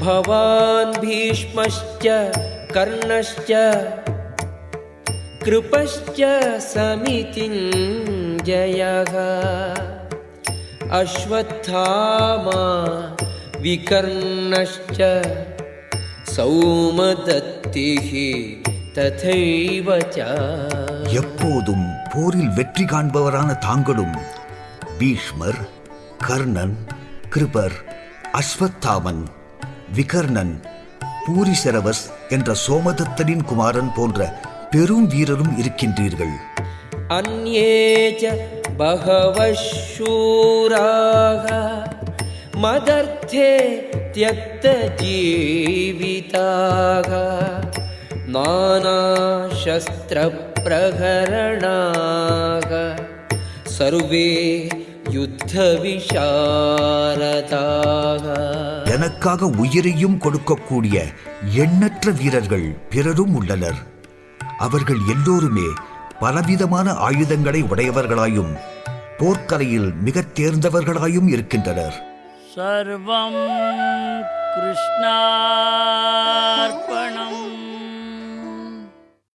भवान् भीष्मश्च कर्णश्च कृपश्च समितिञ्जयः अश्वत्थामा विकर्णश्च सौमदत्तिः तथैव च எப்போதும் போரில் வெற்றி காண்பவரான தாங்களும் பீஷ்மர் கர்ணன் கிருபர் அஸ்வத்தாமன் விகர்ணன் பூரிசரவஸ் என்ற சோமதத்தனின் குமாரன் போன்ற பெரும் வீரரும் இருக்கின்றீர்கள் अन्ये च बहवः शूराः मदर्थे त्यक्तजीविताः नानाशस्त्रप्रहरणाः सर्वे युद्धविशारदाः தனக்காக உயிரையும் கொடுக்கக்கூடிய எண்ணற்ற வீரர்கள் பிறரும் உள்ளனர். அவர்கள் எல்லோருமே பலவிதமான ஆயுதங்களை உடையவர்களாயும் போர்க்கலையில் மிக தேர்ந்தவர்களாயும் இருக்கின்றனர். சர்வம் கிருஷ்ணா